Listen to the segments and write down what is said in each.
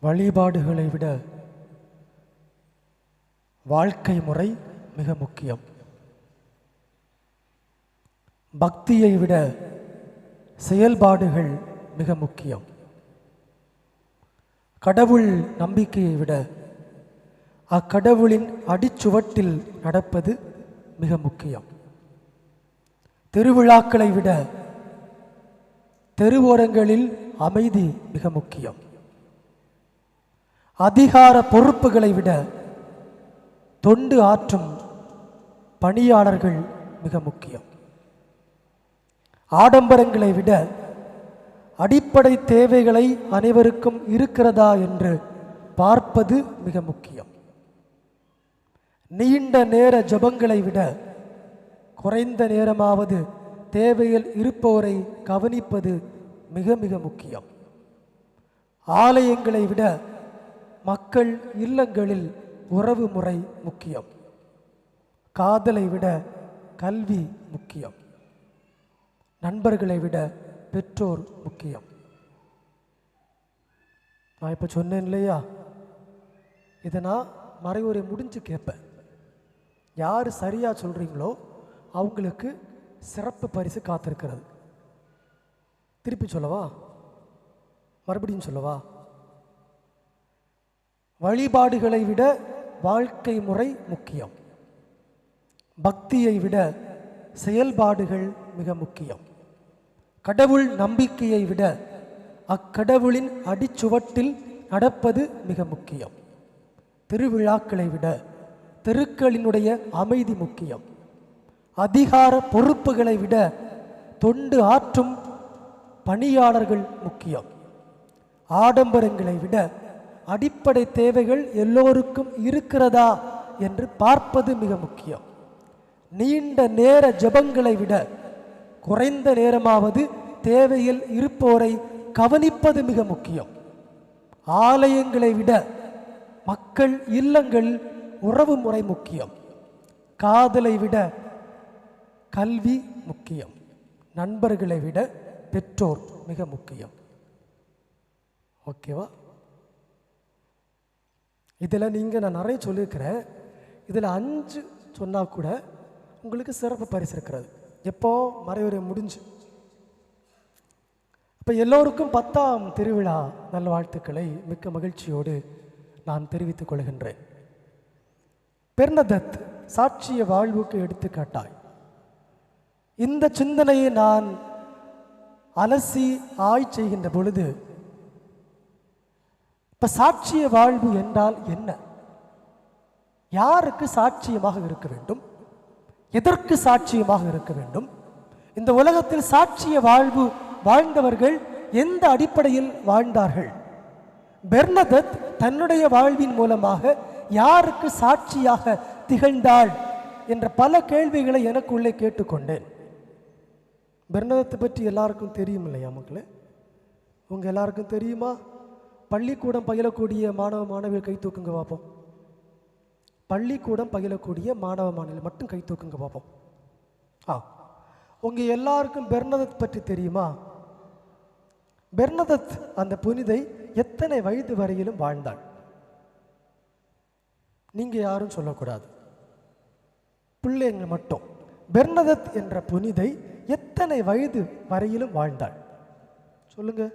வழிபாடுகளை விட வாழ்க்கை முறை மிக முக்கியம். பக்தியை விட செயல்பாடுகள் மிக முக்கியம். கடவுள் நம்பிக்கையை விட அக்கடவுளின் அடிச்சுவட்டில் நடப்பது மிக முக்கியம். திருவிழாக்களை விட தெருவோரங்களில் அமைதி மிக முக்கியம். அதிகார பொறுப்புகளை விட தொண்டு ஆற்றும் பணியாளர்கள் மிக முக்கியம். ஆடம்பரங்களை விட அடிப்படை தேவைகளை அனைவருக்கும் இருக்கிறதா என்று பார்ப்பது மிக முக்கியம். நீண்ட நேர ஜெபங்களை விட குறைந்த நேரமாவது தேவையில் இருப்பவரை கவனிப்பது மிக மிக முக்கியம். ஆலயங்களை விட மக்கள் இல்லங்களில் உறவு முறை முக்கியம். காதலை விட கல்வி முக்கியம். நண்பர்களை விட பெற்றோர் முக்கியம். நான் இப்போ சொன்னேன் இல்லையா? இதை நான் மறைவுரை முடிஞ்சு கேட்பேன். யார் சரியாக சொல்கிறீங்களோ அவங்களுக்கு சிறப்பு பரிசு காத்திருக்கிறது. திருப்பி சொல்லவா? மறுபடியும் சொல்லவா? வழிபாடுகளை விட வாழ்க்கை முறை முக்கியம். பக்தியை விட செயல்பாடுகள் மிக முக்கியம். கடவுள் நம்பிக்கையை விட அக்கடவுளின் அடிச்சுவட்டில் நடப்பது மிக முக்கியம். திருவிழாக்களை விட தெருக்களினுடைய அமைதி முக்கியம். அதிகார பொறுப்புகளை விட தொண்டு ஆற்றும் பணியாளர்கள் முக்கியம். ஆடம்பரங்களை விட அடிப்படை தேவைகள் எல்லோருக்கும் இருக்கிறதா என்று பார்ப்பது மிக முக்கியம். நீண்ட நேர ஜெபங்களை விட குறைந்த நேரமாவது தேவையில் இருப்போரை கவனிப்பது மிக முக்கியம். ஆலயங்களை விட மக்கள் இல்லங்கள் உறவு முறை முக்கியம். காதலை விட கல்வி முக்கியம். நண்பர்களை விட பெற்றோர் மிக முக்கியம். ஓகேவா? இதில் நீங்கள் நான் நிறைய சொல்லியிருக்கிறேன். இதில் அஞ்சு சொன்னால் கூட உங்களுக்கு சிறப்பு பரிசு இருக்கிறது எப்போ? மறைவுரை முடிஞ்சு. இப்போ எல்லோருக்கும் பத்தாம் திருவிழா நல்வாழ்த்துக்களை மிக்க மகிழ்ச்சியோடு நான் தெரிவித்துக் கொள்கின்றேன். பெர்னதத் சாட்சிய வாழ்வுக்கு எடுத்துக்காட்டாய். இந்த சிந்தனையை நான் அலசி ஆய் செய்கின்ற பொழுது இப்போ சாட்சிய வாழ்வு என்றால் என்ன? யாருக்கு சாட்சியமாக இருக்க வேண்டும்? எதற்கு சாட்சியமாக இருக்க வேண்டும்? இந்த உலகத்தில் சாட்சிய வாழ்வு வாழ்ந்தவர்கள் எந்த அடிப்படையில் வாழ்ந்தார்கள்? பெர்னதத் தன்னுடைய வாழ்வின் மூலமாக யாருக்கு சாட்சியாக திகழ்ந்தாள் என்ற பல கேள்விகளை எனக்குள்ளே கேட்டுக்கொண்டேன். பெர்னதத்தை பற்றி எல்லாருக்கும் தெரியும் இல்லையா மக்களே? உங்கள் எல்லாருக்கும் தெரியுமா? பள்ளிக்கூடம் பயிலக்கூடிய மாணவ மாணவிகள் கை தூக்குங்க பார்ப்போம் பள்ளிக்கூடம் பயிலக்கூடிய மாணவ மாணவிகள் மட்டும் கை தூக்குங்க பார்ப்போம் ஆ உங்கள் எல்லாருக்கும் பெர்னதத் பற்றி தெரியுமா? பெர்னதத் அந்த புனிதை எத்தனை வயது வரையிலும் வாழ்ந்தாள்? நீங்கள் யாரும் சொல்லக்கூடாது. பிள்ளைங்க மட்டும். பெர்னதத் என்ற புனிதை எத்தனை வயது வரையிலும் வாழ்ந்தாள்? சொல்லுங்கள்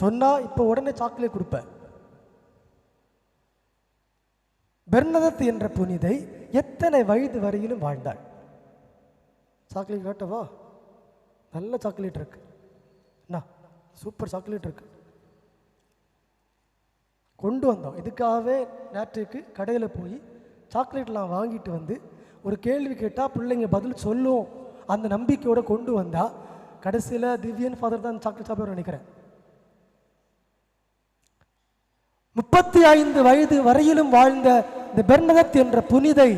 சொன்னா இப்போ உடனே சாக்லேட் கொடுப்பேன். பெர்னதத் என்ற புனிதை எத்தனை வயது வரையிலும் வாழ்ந்தாள். சாக்லேட் காட்டவா நல்ல சாக்லேட் இருக்கு. என்ன சூப்பர் சாக்லேட் இருக்கு. கொண்டு வந்தோம். இதுக்காகவே நேற்றுக்கு கடையில் போய் சாக்லேட்லாம் வாங்கிட்டு வந்து ஒரு கேள்வி கேட்டால் பிள்ளைங்க பதில் சொல்லும். அந்த நம்பிக்கையோடு கொண்டு வந்தால் கடைசியில் திவ்யன் ஃபாதர் தான் சாக்லேட் சாப்பிட நினைக்கிறேன். முப்பத்தி ஐந்து வயது வரையிலும் வாழ்ந்த இந்த பெர்னதத் என்ற புனிதை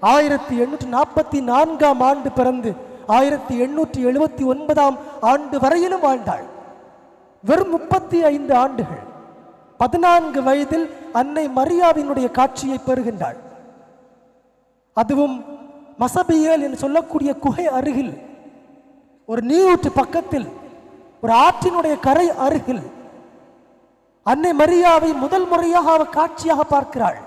ஆயிரத்தி எண்ணூற்றி நாற்பத்தி நான்காம் ஆண்டு பிறந்து ஆயிரத்தி எண்ணூற்றி எழுபத்தி ஒன்பதாம் ஆண்டு வரையிலும் வாழ்ந்தாள். வெறும் முப்பத்தி ஐந்து ஆண்டுகள். பதினான்கு வயதில் அன்னை மரியாவினுடைய காட்சியை பெறுகின்றாள். அதுவும் மசபியல் என்று சொல்லக்கூடிய குகை அருகில் ஒரு நீரூற்று பக்கத்தில் ஒரு ஆற்றினுடைய கரை அருகில் அன்னை மரியாவை முதல் முறையாக அவ காட்சியாக பார்க்கிறாள்.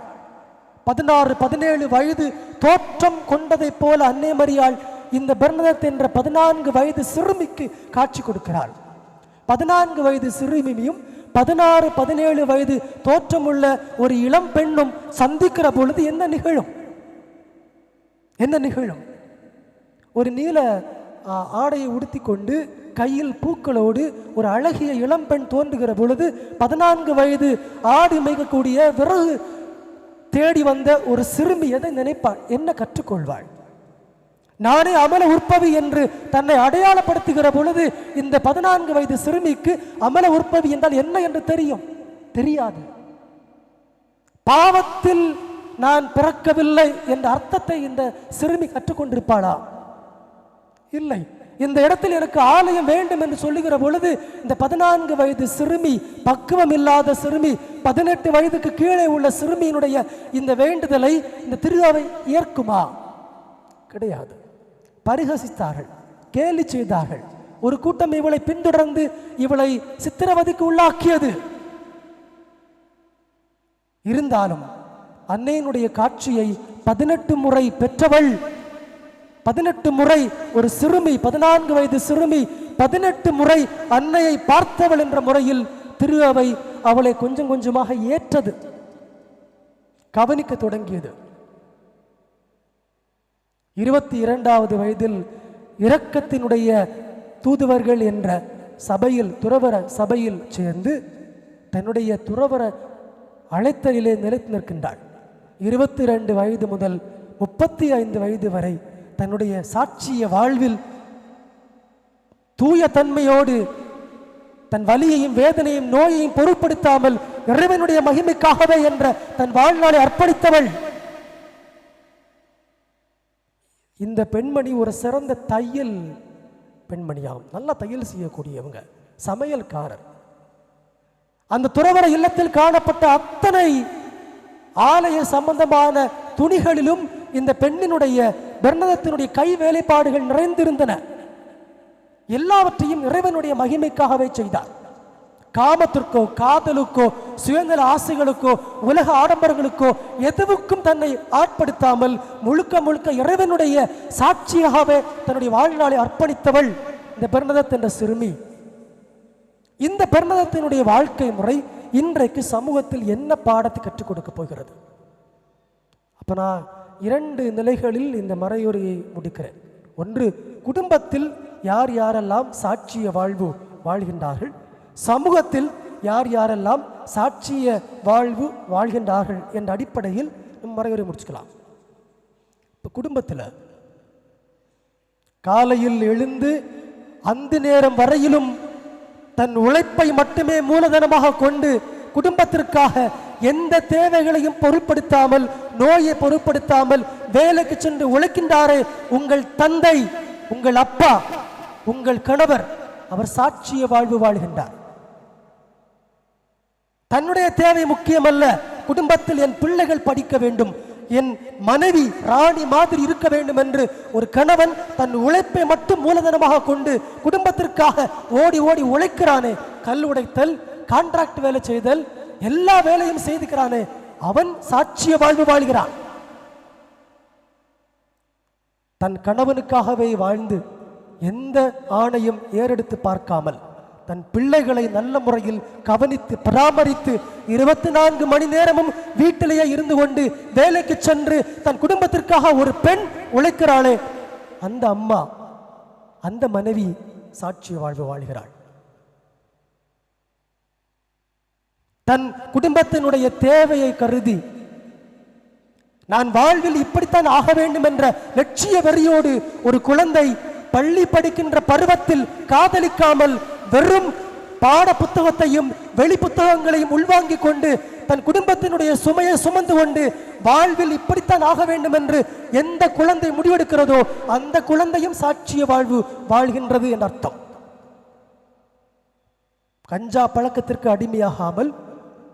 பதினாறு பதினேழு வயது தோற்றம் கொண்டதைப் போல அன்னை மரியாள் இந்த பெர்னதத் என்ற பதினான்கு வயது சிறுமிக்கு காட்சி கொடுக்கிறாள். பதினான்கு வயது சிறுமியும் பதினாறு பதினேழு வயது தோற்றமுள்ள ஒரு இளம் பெண்ணும் சந்திக்கிற பொழுது என்ன நிகழும்? என்ன நிகழும்? ஒரு நீல ஆடையை உடுத்தி கொண்டு கையில் பூக்களோடு ஒரு அழகிய இளம்பெண் தோன்றுகிற பொழுது பதினான்கு வயது ஆடு மேய்க்கக்கூடிய விறகு தேடி வந்த ஒரு சிறுமி எதை நினைப்பாள்? என்ன கற்றுக்கொள்வாள்? நானே அமல உற்பவி என்று தன்னை அடையாளப்படுத்துகிற பொழுது இந்த பதினான்கு வயது சிறுமிக்கு அமல உற்பவி என்றால் என்ன என்று தெரியும்? தெரியாது. பாவத்தில் நான் பிறக்கவில்லை என்ற அர்த்தத்தை இந்த சிறுமி கற்றுக்கொண்டிருப்பாளா? இல்லை. இந்த இடத்தில் எனக்கு ஆலயம் வேண்டும் என்று சொல்லுகிற பொழுது இந்த பதினான்கு வயது சிறுமி பக்குவம் இல்லாத சிறுமி பதினெட்டு வயதுக்கு கீழே உள்ள சிறுமியினுடைய இந்த வேண்டுதலை இந்த திருவிழாவை ஏற்குமா? கிடையாது. பரிகசித்தார்கள் கேலி செய்தார்கள். ஒரு கூட்டம் இவளை பின்தொடர்ந்து இவளை சித்திரவதைக்கு உள்ளாக்கியது. இருந்தாலும் அன்னையினுடைய காட்சியை பதினெட்டு முறை பெற்றவள் பதினெட்டு முறை ஒரு சிறுமி பதினான்கு வயது சிறுமி பதினெட்டு முறை அன்னையை பார்த்தவள் என்ற முறையில் திரு அவை அவளை கொஞ்சம் கொஞ்சமாக ஏற்றது கவனிக்க தொடங்கியது. இருபத்தி இரண்டாவது வயதில் இரக்கத்தினுடைய தூதுவர்கள் என்ற சபையில் துறவர சபையில் சேர்ந்து தன்னுடைய துறவர அழைத்தலிலே நிலைத்து நிற்கின்றாள். இருபத்தி ரெண்டு வயது முதல் முப்பத்தி ஐந்து வயது வரை தன்னுடைய சாட்சிய வாழ்வில் தூய தன்மையோடு தன் வலியையும் வேதனையும் நோயையும் பொருட்படுத்தாமல் இறைவனுடைய மகிமைக்காகவே என்ற தன் வாழ்நாளை அர்ப்பணித்தவள். இந்த பெண்மணி ஒரு சிறந்த தையல் பெண்மணியாகும். நல்லா தையல் செய்யக்கூடியவங்க சமையல்காரர். அந்த துறவர இல்லத்தில் காணப்பட்ட அத்தனை ஆலய சம்பந்தமான துணிகளிலும் இந்த பெண்ணினுடைய பெர்னதத்தினுடைய கை வேலைப்பாடுகள் நிறைந்திருந்தன. எல்லாவற்றையும் இறைவனுடைய மகிமைக்காகவே செய்தார். காமத்திற்கோ காதலுக்கோ சுயநல ஆசைகளுக்கோ உலக ஆடம்பரங்களுக்கோ எதுவுக்கும் தன்னை ஆட்படுத்தாமல் முழுக்க முழுக்க இறைவனுடைய சாட்சியாகவே தன்னுடைய வாழ்நாளை அர்ப்பணித்தவள் இந்த பெர்னதத் என்ற சிறுமி. இந்த பெர்னதத்தினுடைய வாழ்க்கை முறை இன்றைக்கு சமூகத்தில் என்ன பாடத்தை கற்றுக் கொடுக்க போகிறது? அப்பனா நான் இரண்டு நிலைகளில் இந்த மறையுரையை முடிக்கிறேன். ஒன்று குடும்பத்தில் யார் யாரெல்லாம் சாட்சிய வாழ்வு வாழ்கின்றார்கள்? சமூகத்தில் யார் யாரெல்லாம் சாட்சிய வாழ்வு வாழ்கின்றார்கள் என்ற அடிப்படையில் மறையுறை மறைவுரை முடிச்சுக்கலாம். இப்போ குடும்பத்தில் காலையில் எழுந்து அந்த நேரம் வரையிலும் தன் உழைப்பை மட்டுமே மூலதனமாக கொண்டு குடும்பத்திற்காக எந்த தேவைகளையும் பொருட்படுத்தாமல் நோயை பொருட்படுத்தாமல் வேலைக்கு சென்று உழைக்கின்றாரே உங்கள் தந்தை உங்கள் அப்பா உங்கள் கணவர் அவர் சாட்சிய வாழ்வு வாழ்கின்றார். தன்னுடைய தேவை முக்கியமல்ல குடும்பத்தில் என் பிள்ளைகள் படிக்க வேண்டும் என் மனைவி ராணி மாதிரி இருக்க வேண்டும் என்று ஒரு கணவன் தன் உழைப்பை மட்டும் மூலதனமாக கொண்டு குடும்பத்திற்காக ஓடி ஓடி உழைக்கிறானே கல் உடைத்தல் கான்ட்ராக்ட் வேலை செய்தல் எல்லா வேலையும் செய்துக்கிறானே அவன் சாட்சிய வாழ்வு வாழ்கிறான். தன் கணவனுக்காகவே வாழ்ந்து எந்த ஆணையும் ஏறெடுத்து பார்க்காமல் தன் பிள்ளைகளை நல்ல முறையில் கவனித்து பராமரித்து இருபத்தி நான்கு மணி நேரமும் வீட்டிலேயே இருந்து கொண்டு வேலைக்கு சென்று தன் குடும்பத்திற்காக ஒரு பெண் உழைக்கிறாளே அந்த அம்மா அந்த மனைவி சாட்சிய வாழ்வு வாழ்கிறாள். தன் குடும்பத்தினுடைய தேவையை கருதி நான் வாழ்வில் இப்படித்தான் ஆக வேண்டும் என்ற லட்சிய வெறியோடு ஒரு குழந்தை பள்ளி படிக்கின்ற பருவத்தில் காதலிக்காமல் வெறும் பாட புத்தகத்தையும் வெளி புத்தகங்களையும் உள்வாங்கிக் கொண்டு தன் குடும்பத்தினுடைய சுமையை சுமந்து கொண்டு வாழ்வில் இப்படித்தான் ஆக வேண்டும் என்று எந்த குழந்தை முடிவெடுக்கிறதோ அந்த குழந்தையும் சாட்சிய வாழ்வு வாழ்கின்றது என்ற அர்த்தம். கஞ்சா பழக்கத்திற்கு அடிமையாகாமல்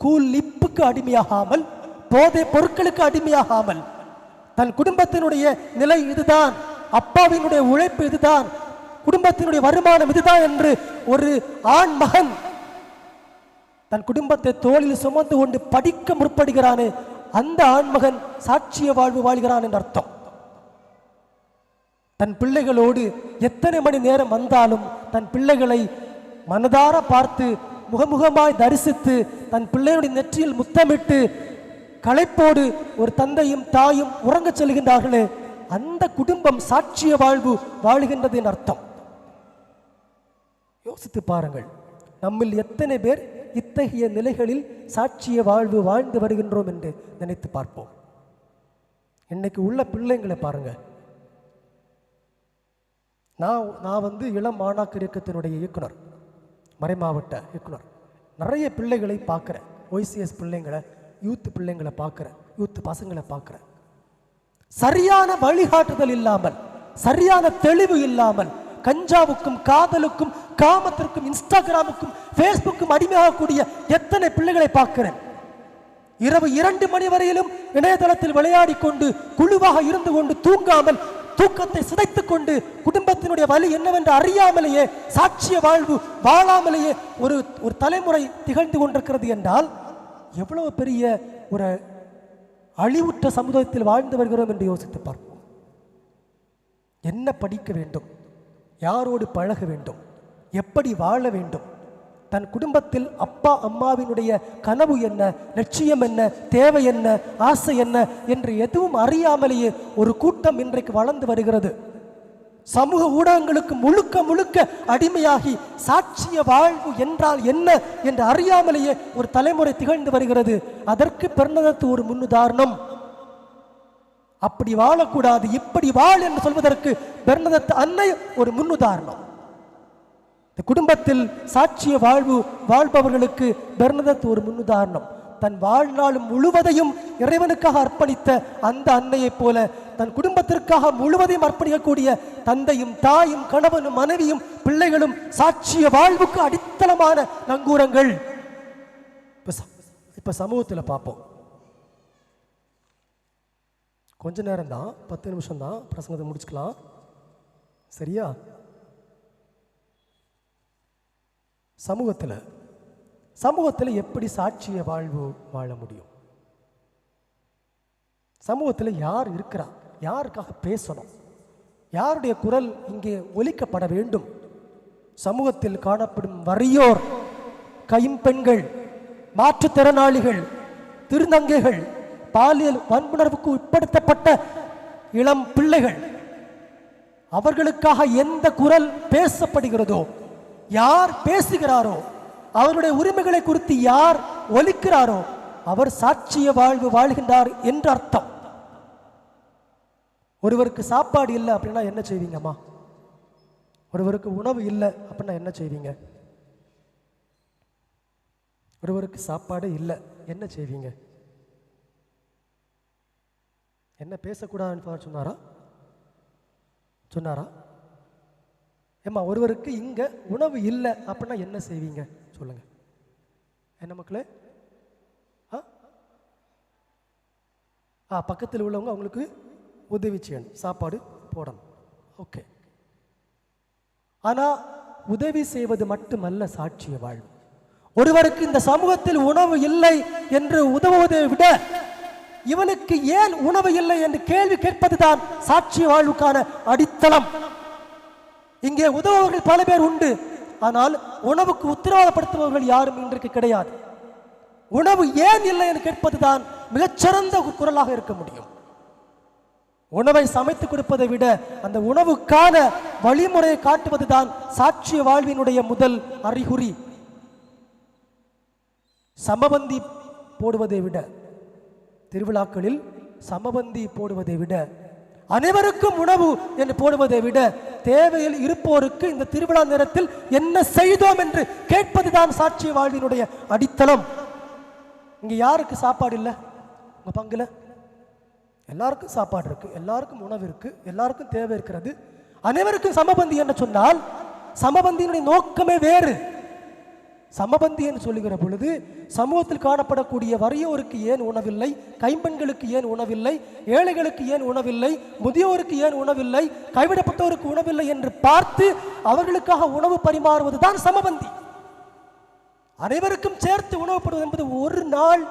கூலிப்புக்கு அடிமையாகாமல் போதை பொருட்களுக்கு அடிமையாகாமல் தன் குடும்பத்தினுடைய நிலை இதுதான் அப்பாவினுடைய உழைப்பு இதுதான் குடும்பத்தினுடைய வருமானம் இதுதான் என்று ஒரு ஆண் மகன் தன் குடும்பத்தை தோளில் சுமந்து கொண்டு படிக்க முற்படுகிறானே அந்த ஆண்மகன் சாட்சிய வாழ்வு வாழ்கிறான் என்று அர்த்தம். தன் பிள்ளைகளோடு எத்தனை மணி நேரம் வந்தாலும் தன் பிள்ளைகளை மனதார பார்த்து முகமுகமாய் தரிசித்து தன் பிள்ளையுடைய நெற்றியில் முத்தமிட்டு களைப்போடு ஒரு தந்தையும் தாயும் உறங்கச் செல்கின்றார்களே அந்த குடும்பம் சாட்சிய வாழ்வு வாழுகின்றது என் அர்த்தம். யோசித்து பாருங்கள் நம்மில் எத்தனை பேர் இத்தகைய நிலைகளில் சாட்சிய வாழ்வு வாழ்ந்து வருகின்றோம் என்று நினைத்து பார்ப்போம். இன்னைக்கு உள்ள பிள்ளைங்களை பாருங்க நான் நான் வந்து இளம் மாணாக்கர் இயக்கத்தினுடைய இயக்குனர். மறைமாவட்ட இயக்குனர். நிறைய பிள்ளைகளை பார்க்குறேன் ஒய்சிஎஸ் பிள்ளைங்களை யூத்து பிள்ளைங்களை பார்க்குறேன் யூத்து பசங்களை பார்க்குறேன் சரியான வழிகாட்டுதல் இல்லாமல் சரியான தெளிவு இல்லாமல் கஞ்சாவுக்கும் காதலுக்கும் காமத்திற்கும் இன்ஸ்டாகிராமுக்கும் ஃபேஸ்புக்கும் அடிமையாகக்கூடிய எத்தனை பிள்ளைகளை பார்க்கிறேன்? இரவு இரண்டு மணி வரையிலும் இணையதளத்தில் விளையாடி கொண்டு குழுவாக இருந்து கொண்டு தூங்காமல் தூக்கத்தை சிதைத்துக் கொண்டு குடும்பத்தினுடைய வழி என்னவென்று அறியாமலேயே சாட்சிய வாழ்வு வாழாமலேயே ஒரு ஒரு தலைமுறை திகழ்ந்து கொண்டிருக்கிறது என்றால் எவ்வளவு பெரிய ஒரு அழிவுற்ற சமுதாயத்தில் வாழ்ந்து வருகிறோம் என்று யோசித்து பார்ப்போம். என்ன படிக்க வேண்டும்? யாரோடு பழக வேண்டும்? எப்படி வாழ வேண்டும்? தன் குடும்பத்தில் அப்பா அம்மாவினுடைய கனவு என்ன லட்சியம் என்ன தேவை என்ன ஆசை என்ன என்று எதுவும் அறியாமலேயே ஒரு கூட்டம் இன்றைக்கு வளர்ந்து வருகிறது. சமூக ஊடகங்களுக்கு முழுக்க முழுக்க அடிமையாகி சாட்சிய வாழ்வு என்றால் என்ன என்று அறியாமலேயே ஒரு தலைமுறை திகழ்ந்து வருகிறது. அதற்கு பிறந்ததற்கு ஒரு முன்னுதாரணம். அப்படி வாழக்கூடாது இப்படி வாழ் என்று சொல்வதற்கு பெருநதத்து அன்னை ஒரு முன்னுதாரணம். இந்த குடும்பத்தில் சாட்சிய வாழ்வு வாழ்பவர்களுக்கு பெர்னதத் ஒரு முன்னுதாரணம். தன் வாழ்நாள் முழுவதையும் இறைவனுக்காக அர்ப்பணித்த அந்த அன்னையைப் போல தன் குடும்பத்திற்காக முழுவதையும் அர்ப்பணிக்கக்கூடிய தந்தையும் தாயும் கணவனும் மனைவியும் பிள்ளைகளும் சாட்சிய வாழ்வுக்கு அடித்தளமான நங்கூரங்கள். இப்ப இப்ப சமூகத்தில் பார்ப்போம். கொஞ்ச நேரம் தான் பத்து நிமிஷம் தான் பிரசங்கத்தை முடிச்சுக்கலாம். சரியா? சமூகத்தில் சமூகத்தில் எப்படி சாட்சிய வாழ்வு வாழ முடியும்? சமூகத்தில் யார் இருக்கிறா? யாருக்காக பேசணும்? யாருடைய குரல் இங்கே ஒலிக்கப்பட வேண்டும்? சமூகத்தில் காணப்படும் வறியோர் கைம்பெண்கள் மாற்றுத்திறனாளிகள் திருநங்கைகள் பாலியல் வன்புணர்வுக்கு உட்படுத்தப்பட்ட இளம் பிள்ளைகள் அவர்களுக்காக எந்த குரல் பேசப்படுகிறதோ யார் பேசுகிறாரோ அவருடைய உரிமைகளை குறித்து யார் ஒலிக்கிறாரோ அவர் சாட்சிய வாழ்வு வாழ்கின்றார் என்று அர்த்தம். ஒருவருக்கு சாப்பாடு இல்லை அப்படின்னா என்ன செய்வீங்கம்மா? ஒருவருக்கு உணவு இல்லை அப்படின்னா என்ன செய்வீங்க? ஒருவருக்கு சாப்பாடு இல்லை என்ன செய்வீங்க? என்ன பேசக்கூடாதுன்னு சொன்னாரா? சொன்னாரா? ஏம்மா ஒருவருக்கு இங்கே உணவு இல்லை அப்படின்னா என்ன செய்வீங்க? சொல்லுங்க. என்ன மக்களே? ஆ? ஆ பக்கத்தில் உள்ளவங்க அவங்களுக்கு உதவி செய்யணும். சாப்பாடு போடணும். ஓகே. ஆனால் உதவி செய்வது மட்டுமல்ல சாட்சிய வாழ்வு. ஒருவருக்கு இந்த சமூகத்தில் உணவு இல்லை என்று உதவுவதை விட இவனுக்கு ஏன் உணவு இல்லை என்று கேள்வி கேட்பதுதான் சாட்சிய வாழ்வுக்கான அடித்தளம். இங்கே உதவுபவர்கள் பல பேர் உண்டு. ஆனால் உணவுக்கு உத்தரவாதப்படுத்துபவர்கள் யாரும் இன்றைக்கு கிடையாது. உணவு ஏன் இல்லை என்று கேட்பதுதான் மிகச்சிறந்த குரலாக இருக்க முடியும். உணவை சமைத்து கொடுப்பதை விட அந்த உணவுக்கான வழிமுறையை காட்டுவதுதான் சாட்சிய வாழ்வினுடைய முதல் அறிகுறி. சமபந்தி போடுவதை விட திருவிழாக்களில் சமபந்தி போடுவதை விட அனைவருக்கும் உணவு என்று போடுவதை விட தேவையில் இருப்போருக்கு இந்த திருவிழா நேரத்தில் என்ன செய்தோம் என்று கேட்பதுதான் சாட்சிய வாழ்வினுடைய அடித்தளம். இங்க யாருக்கு சாப்பாடு இல்லை? உங்க பங்குல? எல்லாருக்கும் சாப்பாடு இருக்கு எல்லாருக்கும் உணவு இருக்கு எல்லாருக்கும் தேவை இருக்கிறது. அனைவருக்கும் சமபந்தி என்று சொன்னால் சமபந்தியினுடைய நோக்கமே வேறு. சமபந்தி என்று சொல்லுகிற பொழுது சமூகத்தில் காணப்படக்கூடிய வறியோருக்கு ஏன் உணவில்லை? கைம்பெண்களுக்கு ஏன் உணவில்லை? ஏழைகளுக்கு ஏன் உணவில்லை? முதியோருக்கு ஏன் உணவில்லை? கைவிடப்பட்டோருக்கு உணவில்லை என்று பார்த்து அவர்களுக்காக உணவு பரிமாறுவதுதான் சமபந்தி. அனைவருக்கும் சேர்த்து உணவுப்படுவது என்பது ஒரு நாள்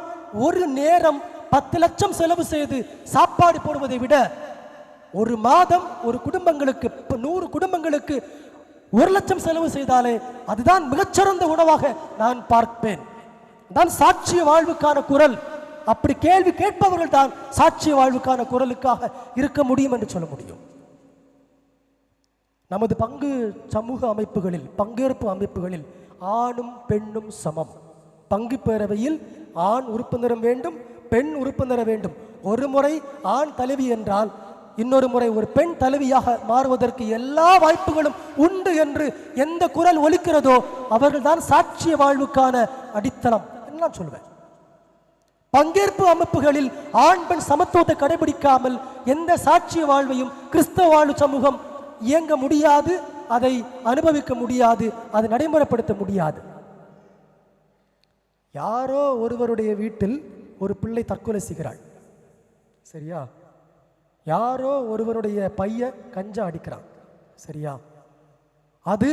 ஒரு நேரம் பத்து லட்சம் செலவு செய்து சாப்பாடு போடுவதை விட ஒரு மாதம் ஒரு குடும்பங்களுக்கு இப்ப நூறு குடும்பங்களுக்கு ஒரு லட்சம் செலவு செய்தாலே அதுதான் மிகச்சிறந்த உணவாக நான் பார்ப்பேன். தான் சாட்சிய வாழ்வுக்கான குரல். அப்படி கேள்வி கேட்பவர்கள் தான் சாட்சிய வாழ்வுக்கான குரலுக்காக இருக்க முடியும் என்று சொல்ல முடியும். நமது பங்கு சமூக அமைப்புகளில் பங்கேற்பு அமைப்புகளில் ஆணும் பெண்ணும் சமம். பங்கு பேரவையில் ஆண் உறுப்பினரும் வேண்டும் பெண் உறுப்பினர் வேண்டும். ஒரு முறை ஆண் தலைவி என்றால் இன்னொரு முறை ஒரு பெண் தலைவியாக மாறுவதற்கு எல்லா வாய்ப்புகளும் உண்டு என்று எந்த குரல் ஒலிக்கிறதோ அவர்கள்தான் சாட்சிய வாழ்வுக்கான அடித்தளம் என்று நான் சொல்வேன். பங்கேற்பு அமைப்புகளில் ஆண் பெண் சமத்துவத்தை கடைபிடிக்காமல் எந்த சாட்சிய வாழ்வையும் கிறிஸ்தவ வாழ்வு சமூகம் இயங்க முடியாது அதை அனுபவிக்க முடியாது அதை நடைமுறைப்படுத்த முடியாது. யாரோ ஒருவருடைய வீட்டில் ஒரு பிள்ளை தற்கொலை செய்கிறாள். சரியா? யாரோ ஒருவருடைய பையன் கஞ்சா அடிக்கிறான். சரியா? அது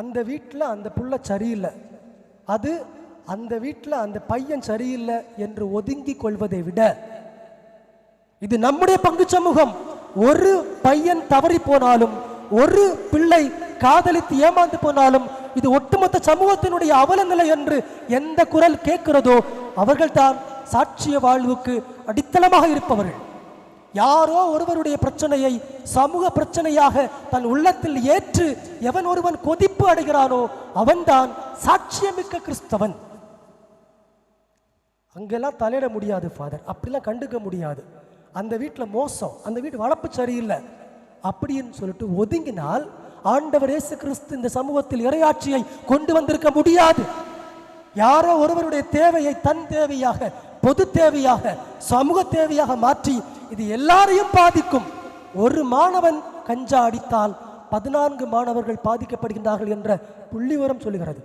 அந்த வீட்டில் அந்த புள்ள சரியில்லை. அது அந்த வீட்டில் அந்த பையன் சரியில்லை என்று ஒதுங்கி கொள்வதை விட இது நம்முடைய பங்கு சமூகம். ஒரு பையன் தவறி போனாலும் ஒரு பிள்ளை காதலித்து ஏமாந்து போனாலும் இது ஒட்டுமொத்த சமூகத்தினுடைய அவலநிலை என்று எந்த குரல் கேட்கிறதோ அவர்கள்தான் சாட்சிய வாழ்வுக்கு அடித்தளமாக இருப்பவர்கள். யாரோ ஒருவருடைய பிரச்சனையை சமூக பிரச்சனையாக தன் உள்ளத்தில் ஏற்று எவன் ஒருவன் கொதிப்பு அடைகிறானோ அவன்தான் சாட்சியமிக்க கிறிஸ்தவன். அங்கெல்லாம் தலையிட முடியாது ஃபாதர் அப்படிலாம் கண்டுக்க முடியாது. அந்த வீட்டில் மோசம். அந்த வீட்டு வளர்ப்பு சரியில்லை. அப்படின்னு சொல்லிட்டு ஒதுங்கினால் ஆண்டவர் இயேசு கிறிஸ்து இந்த சமூகத்தில் இறையாட்சியை கொண்டு வந்திருக்க முடியாது. யாரோ ஒருவருடைய தேவையை தன் தேவையாக பொது தேவையாக சமூக தேவையாக மாற்றி இது எல்லாரையும் பாதிக்கும். ஒரு மாணவன் கஞ்சா அடித்தால் பதினான்கு மாணவர்கள் பாதிக்கப்படுகின்றார்கள் என்ற புள்ளிவரம் சொல்லுகிறது.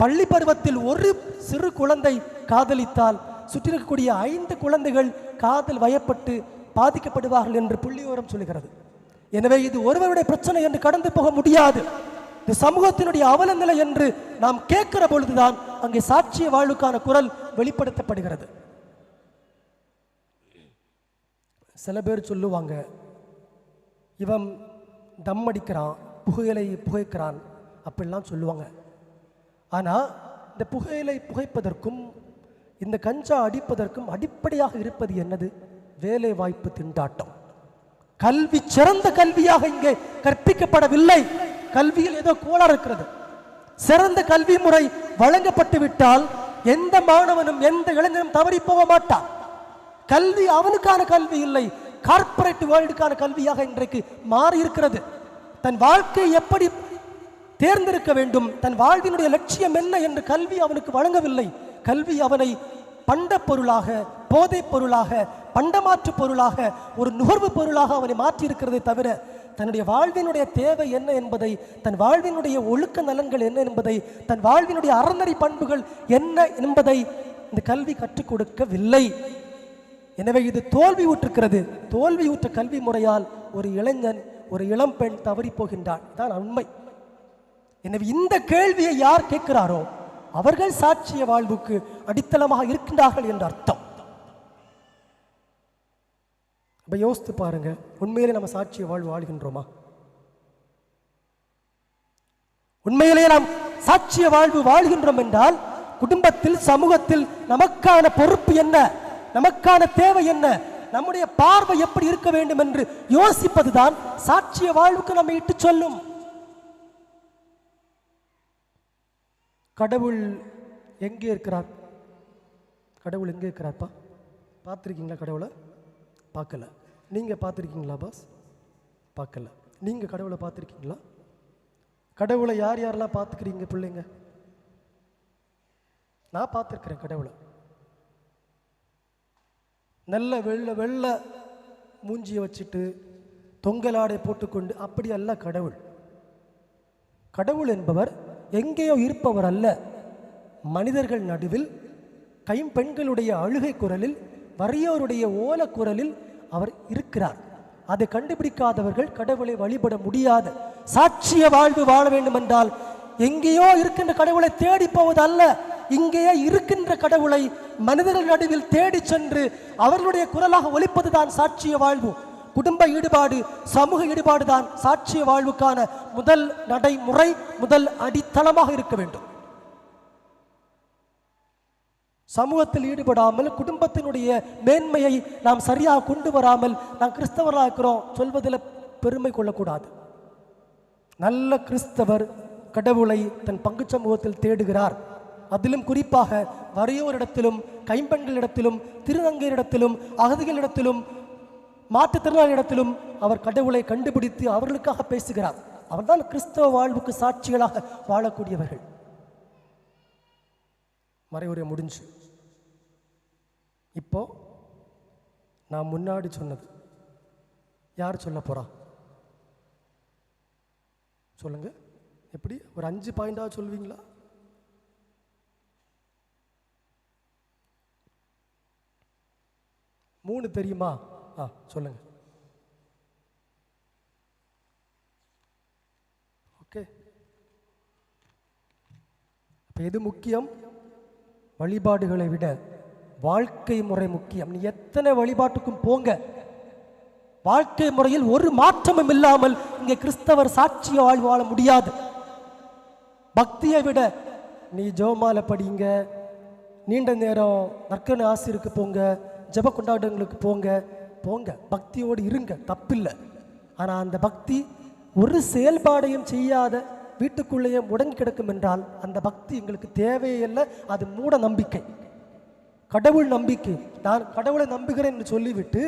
பள்ளி பருவத்தில் ஒரு சிறு குழந்தை காதலித்தால் சுற்றி இருக்கக்கூடிய ஐந்து குழந்தைகள் காதல் வயப்பட்டு பாதிக்கப்படுவார்கள் என்று புள்ளிவிவரம் சொல்லுகிறது. எனவே இது ஒருவருடைய பிரச்சனை என்று கடந்து போக முடியாது. இது சமூகத்தினுடைய அவலநிலை என்று நாம் கேட்கிற பொழுதுதான் அங்கே சாட்சிய வாழ்வுக்கான குரல் வெளிப்படுத்தப்படுகிறது. சில பேர் சொல்லுவாங்க இவன் தம் அடிக்கிறான் புகையிலை புகைக்கிறான் அப்படிலாம் சொல்லுவாங்க. ஆனால் இந்த புகையிலை புகைப்பதற்கும் இந்த கஞ்சா அடிப்பதற்கும் அடிப்படையாக இருப்பது என்னது? வேலை வாய்ப்பு திண்டாட்டம். கல்வி சிறந்த கல்வியாக இங்கே கற்பிக்கப்படவில்லை. கல்வியில் ஏதோ கோளாறு இருக்கிறது. சிறந்த கல்வி முறை வழங்கப்பட்டு விட்டால் எந்த மாணவனும் எந்த இளைஞனும் தவறி போக மாட்டான். கல்வி அவனுக்கான கல்வி இல்லை. கார்ப்பரேட் வேர்ல்டுக்கான கல்வியாக இன்றைக்கு மாறி இருக்கிறது தன் வாழ்க்கையை எப்படி தேர்ந்தெடுக்க வேண்டும்? தன் வாழ்வினுடைய லட்சியம் என்ன என்று கல்வி அவனுக்கு வழங்கவில்லை. கல்வி அவனை பண்ட பொருளாக போதைப் பொருளாக பண்டமாற்று பொருளாக ஒரு நுகர்வு பொருளாக அவனை மாற்றியிருக்கிறதே தவிர தன்னுடைய வாழ்வினுடைய தேவை என்ன என்பதை தன் வாழ்வினுடைய ஒழுக்க நலன்கள் என்ன என்பதை தன் வாழ்வினுடைய அறநெறி பண்புகள் என்ன என்பதை இந்த கல்வி கற்றுக் கொடுக்கவில்லை. எனவே இது தோல்வி ஊற்றுக்கிறது தோல்வி ஊற்ற கல்வி முறையால் ஒரு இளைஞன் ஒரு இளம்பெண் தவறி போகின்றான். இதான் உண்மை. எனவே இந்த கேள்வியை யார் கேட்கிறாரோ அவர்கள் சாட்சிய வாழ்வுக்கு அடித்தளமாக இருக்கின்றார்கள் என்ற அர்த்தம். அப்ப யோசித்து பாருங்க உண்மையிலே நம்ம சாட்சிய வாழ்வு வாழ்கின்றோமா உண்மையிலேயே நாம் சாட்சிய வாழ்வு வாழ்கின்றோம் என்றால் குடும்பத்தில் சமூகத்தில் நமக்கான பொறுப்பு என்ன? நமக்கான தேவை என்ன? நம்முடைய பார்வை எப்படி இருக்க வேண்டும் என்று யோசிப்பதுதான் சாட்சிய வாழ்வுக்கு நம்மை இட்டு சொல்லும். கடவுள் எங்கே இருக்கிறார்? கடவுள் எங்கே இருக்கிறார்ப்பா? பார்த்துருக்கீங்களா கடவுளை? பார்க்கல. நீங்கள் பார்த்துருக்கீங்களா பாஸ் பார்க்கல. நீங்கள் கடவுளை பார்த்துருக்கீங்களா? கடவுளை யார் யாரெல்லாம் பார்த்துக்கிறீங்க பிள்ளைங்க? நான் பார்த்துருக்குறேன் கடவுளை. நல்ல வெள்ளை வெள்ளை மூஞ்சியை வச்சுட்டு தொங்கலாடை போட்டுக்கொண்டு அப்படி அல்ல கடவுள். கடவுள் என்பவர் எங்கேயோ இருப்பவர் அல்ல. மனிதர்கள் நடுவில் கைம்பெண்களுடைய அழுகை குரலில் வறியோருடைய ஓல குரலில் அவர் இருக்கிறார். அதை கண்டுபிடிக்காதவர்கள் கடவுளை வழிபட முடியாது சாட்சிய வாழ்வு வாழ வேண்டும் என்றால் எங்கேயோ இருக்கின்ற கடவுளை தேடி போவது அல்ல இங்கேயே இருக்கின்ற கடவுளை மனிதர்கள் நடுவில் தேடி சென்று அவர்களுடைய குரலாக ஒழிப்பதுதான் சாட்சிய வாழ்வு. குடும்ப ஈடுபாடு சமூக ஈடுபாடு தான் சாட்சிய வாழ்வுக்கான முதல் நடைமுறை முதல் அடித்தளமாக இருக்க வேண்டும். சமூகத்தில் ஈடுபடாமல் குடும்பத்தினுடைய மேன்மையை நாம் சரியாக கொண்டு வராமல் நாம் கிறிஸ்தவராக இருக்கிறோம் சொல்வதில் பெருமை கொள்ளக்கூடாது. நல்ல கிறிஸ்தவர் கடவுளை தன் பங்கு சமூகத்தில் தேடுகிறார். அதிலும் குறிப்பாக வறியோரிடத்திலும் கைம்பெண்களிடத்திலும் திருநங்கையரிடத்திலும் அகதிகளிடத்திலும் மாற்றுத்திறனாளியிடத்திலும் அவர் கடவுளை கண்டுபிடித்து அவர்களுக்காக பேசுகிறார். அவர்தான் கிறிஸ்தவ வாழ்வுக்கு சாட்சிகளாக வாழக்கூடியவர்கள். மறைவுரை முடிஞ்சு. இப்போ நான் முன்னாடி சொன்னது. யார் சொல்ல போறா? சொல்லுங்க. எப்படி? ஒரு அஞ்சு பாயிண்டாக சொல்வீங்களா? மூணு தெரியுமா? ஆ சொல்லுங்க. ஓகே. அப்ப எது முக்கியம்? வழிபாடுகளை விட வாழ்க்கை முறை முக்கியம். நீ எத்தனை வழிபாட்டுக்கும் போங்க. வாழ்க்கை முறையில் ஒரு மாற்றமும் இல்லாமல் இங்கே கிறிஸ்தவர் சாட்சிய வாழ்வு வாழ முடியாது. பக்தியை விட நீ ஜோமால படிங்க நீண்ட நேரம் நற்கன ஆசிரியருக்கு போங்க ஜெப கொண்டாட்டங்களுக்கு போங்க போங்க. பக்தியோடு இருங்க தப்பில்லை. ஆனால் அந்த பக்தி ஒரு செயல்பாடையும் செய்யாத வீட்டுக்குள்ளேயே முடங்கி கிடக்கும் என்றால் அந்த பக்தி எங்களுக்கு தேவையில்லை அது மூட நம்பிக்கை. கடவுள் நம்பிக்கை. நான் கடவுளை நம்புகிறேன் என்று சொல்லிவிட்டு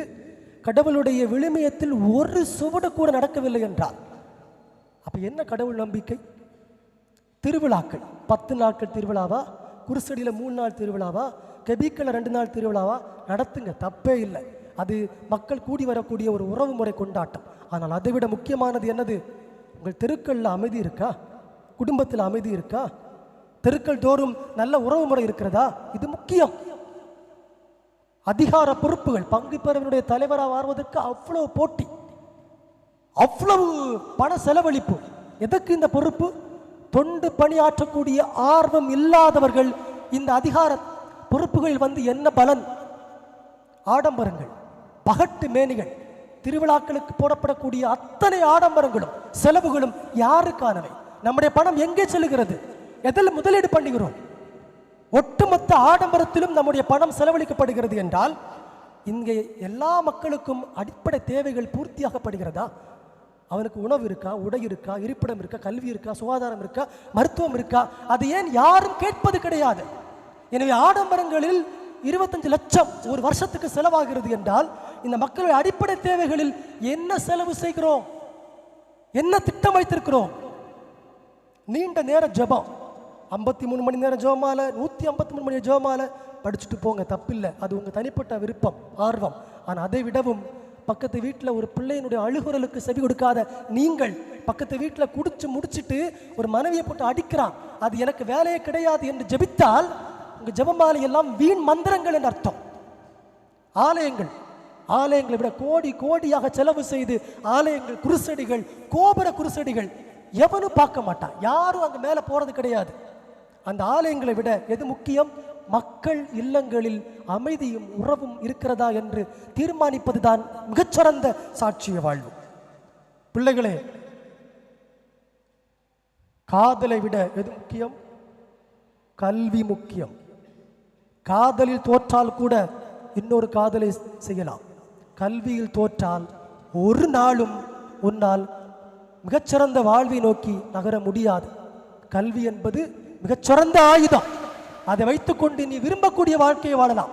கடவுளுடைய விழுமியத்தில் ஒரு சுவடு கூட நடக்கவில்லை என்றால் அப்ப என்ன கடவுள் நம்பிக்கை? திருவிழாக்கள். பத்து நாட்கள் திருவிழாவா? குருசடியில் மூணு நாள் திருவிழாவா? கெபிக்கல ரெண்டு நாள் திருவிழாவா? நடத்துங்க. தப்பே இல்லை. அது மக்கள் கூடி வரக்கூடிய ஒரு உறவு முறை கொண்டாட்டம். ஆனால் அதை விட முக்கியமானது என்னது? உங்கள் தெருக்களில் அமைதி இருக்கா? குடும்பத்தில் அமைதி இருக்கா? தெருக்கள் தோறும் நல்ல உறவு முறை இருக்கிறதா? இது முக்கியம். அதிகார பொறுப்புகள் பங்கு பெறவனுடைய தலைவராக மாறுவதற்கு அவ்வளவு போட்டி. அவ்வளவு பண செலவழிப்பு. எதற்கு இந்த பொறுப்பு? தொண்டு பணியாற்றக்கூடிய ஆர்வம் இல்லாதவர்கள் இந்த அதிகார பொறுப்புகளில் வந்து என்ன பலன்? ஆடம்பரங்கள் பகட்டு மேனிகள் திருவிழாக்களுக்கு போடப்படக்கூடிய அத்தனை ஆடம்பரங்களும் செலவுகளும் யாருக்கானவை? நம்முடைய பணம் எங்கே செல்கிறது எதில் முதலீடு பண்ணுகிறோம்? ஒட்டுமொத்த ஆடம்பரத்திலும் நம்முடைய பணம் செலவழிக்கப்படுகிறது என்றால் இங்கே எல்லா மக்களுக்கும் அடிப்படை தேவைகள் பூர்த்தியாகப்படுகிறதா? அவனுக்கு உணவு இருக்கா உடை இருக்கா இருப்பிடம் இருக்கா கல்வி இருக்கா சுகாதாரம் இருக்கா மருத்துவம் இருக்கா? அது ஏன் யாரும் கேட்பது கிடையாது? எனவே ஆடம்பரங்களில் இருபத்தஞ்சு லட்சம் ஒரு வருஷத்துக்கு செலவாகிறது என்றால் இந்த மக்களுடைய அடிப்படை தேவைகளில் என்ன செலவு செய்கிறோம்? என்ன திட்டம் வைத்திருக்கிறோம்? நீண்ட நேர ஜெபம். ஐம்பத்தி மூணு மணி நேரம் ஜோமாலை நூற்றி ஐம்பத்தி மூணு மணி நேரம் படிச்சுட்டு போங்க தப்பில்லை. அது உங்கள் தனிப்பட்ட விருப்பம் ஆர்வம். ஆனால் அதை விடவும் பக்கத்து வீட்டில் ஒரு பிள்ளையினுடைய அழுகுறலுக்கு செவி கொடுக்காத நீங்கள் பக்கத்து வீட்டில் குடிச்சு முடிச்சிட்டு ஒரு மனைவியை போட்டு அடிக்கிறான். அது எனக்கு வேலையே கிடையாது என்று ஜெபித்தால் உங்கள் ஜபமாலை எல்லாம் வீண் மந்திரங்கள் என்று அர்த்தம். ஆலயங்கள் ஆலயங்களை விட கோடி கோடியாக செலவு செய்து ஆலயங்கள் குருசடிகள் கோபுர குருசடிகள் எவனும் பார்க்க மாட்டான் யாரும் அங்க மேல போறது கிடையாது. அந்த ஆலயங்களை விட எது முக்கியம்? மக்கள் இல்லங்களில் அமைதியும் உறவும் இருக்கிறதா என்று தீர்மானிப்பதுதான் மிகச்சிறந்த சாட்சிய வாழ்வு. பிள்ளைகளே காதலை விட எது முக்கியம்? கல்வி முக்கியம். காதலில் தோற்றால் கூட இன்னொரு காதலை செய்யலாம். கல்வியில் தோற்றால் ஒரு நாளும் உன்னால் மிகச்சிறந்த வாழ்வை நோக்கி நகர முடியாது. கல்வி என்பது மிகச்சிறந்த ஆயுதம். அதை வைத்துக்கொண்டு நீ விரும்பக்கூடிய வாழ்க்கையை வாழலாம்.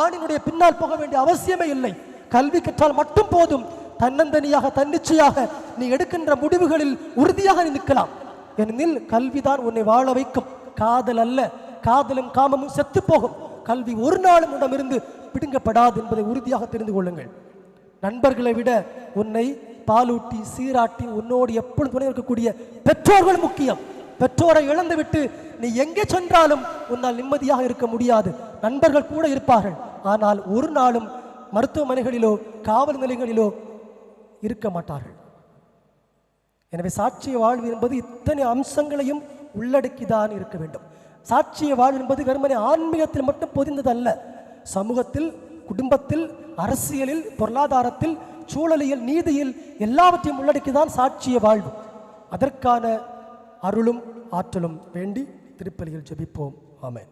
ஆணினுடைய பின்னால் போக வேண்டிய அவசியமே இல்லை. கல்வி கற்றால் மட்டும் போதும். தன்னந்தனியாக தன்னிச்சையாக நீ எடுக்கின்ற முடிவுகளில் உறுதியாக நீ நிற்கலாம். ஏனெனில் கல்விதான் உன்னை வாழ வைக்கும். காதல் அல்ல காதலும் காமமும் செத்து போகும். கல்வி ஒரு நாளும் உடமிருந்து பிடுங்கப்படாது என்பதை உறுதியாக தெரிந்து கொள்ளுங்கள். நண்பர்களை விட உன்னை பாலூட்டி சீராட்டி உன்னோடு எப்பொழுது துணை இருக்கக்கூடிய பெற்றோர்கள் முக்கியம். பெற்றோரை இழந்துவிட்டு நீ எங்கே சென்றாலும் உன்னால் நிம்மதியாக இருக்க முடியாது. நண்பர்கள் கூட இருப்பார்கள். ஆனால் ஒரு நாளும் மருத்துவமனைகளிலோ காவல் நிலையங்களிலோ இருக்க மாட்டார்கள். எனவே சாட்சிய வாழ்வு என்பது இத்தனை அம்சங்களையும் உள்ளடக்கிதான் இருக்க வேண்டும். சாட்சிய வாழ் என்பது வெறுமனே ஆன்மீகத்தில் மட்டும் பொதிந்ததல்ல. சமூகத்தில் குடும்பத்தில் அரசியலில் பொருளாதாரத்தில் சூழலியல் நீதியில் எல்லாவற்றையும் உள்ளடக்கிதான் சாட்சிய வாழ்வு. அதற்கான அருளும் ஆற்றலும் வேண்டி திருப்பலியில் ஜெபிப்போம். ஆமேன்.